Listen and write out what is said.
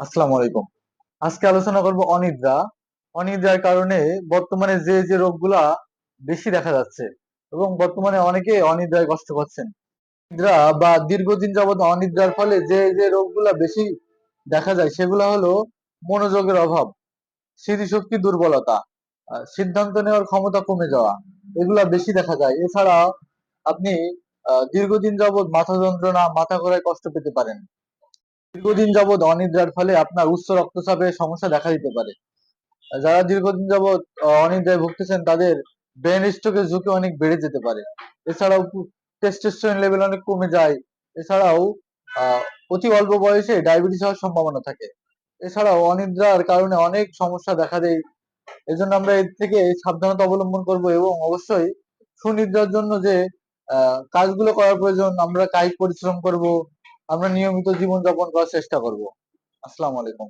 আসসালামু আলাইকুম। আজকে আলোচনা করব অনিদ্রা। অনিদ্রার কারণে বর্তমানে যে যে রোগগুলা বেশি দেখা যাচ্ছে এবং বর্তমানে অনেকে অনিদ্রায় কষ্ট পাচ্ছেন। নিদ্রা বা দীর্ঘদিন যাবত অনিদ্রার ফলে যে যে রোগগুলা বেশি দেখা যায় সেগুলো হলো মনোযোগের অভাব, স্মৃতিশক্তি দুর্বলতা সিদ্ধান্ত নেওয়ার ক্ষমতা কমে যাওয়া, এগুলা বেশি দেখা যায়। এছাড়া আপনি দীর্ঘদিন যাবৎ মাথা যন্ত্রণা, মাথা ঘোরায় কষ্ট পেতে পারেন। দীর্ঘদিন যাবৎ অনিদ্রার ফলে আপনার উচ্চ রক্তচাপের সমস্যা দেখা দিতে পারে। যারা দীর্ঘদিন যাবৎ অনিদ্রায় ভুগতেছেন, তাদের ব্রেন স্ট্রোকের ঝুঁকি অনেক বেড়ে যেতে পারে। এছাড়াও টেস্টোস্টেরন লেভেল অনেক কমে যায়। এছাড়াও অতি অল্প বয়সে ডায়াবেটিস হওয়ার সম্ভাবনা থাকে। এছাড়াও অনিদ্রার কারণে অনেক সমস্যা দেখা দেয়। এজন্য আমরা এর থেকে সাবধানতা অবলম্বন করব এবং অবশ্যই সুনিদ্রার জন্য যে কাজগুলো করার প্রয়োজন, আমরা কায়িক পরিশ্রম করব। আমরা নিয়মিত জীবনযাপন করার চেষ্টা করব। আসসালামু আলাইকুম।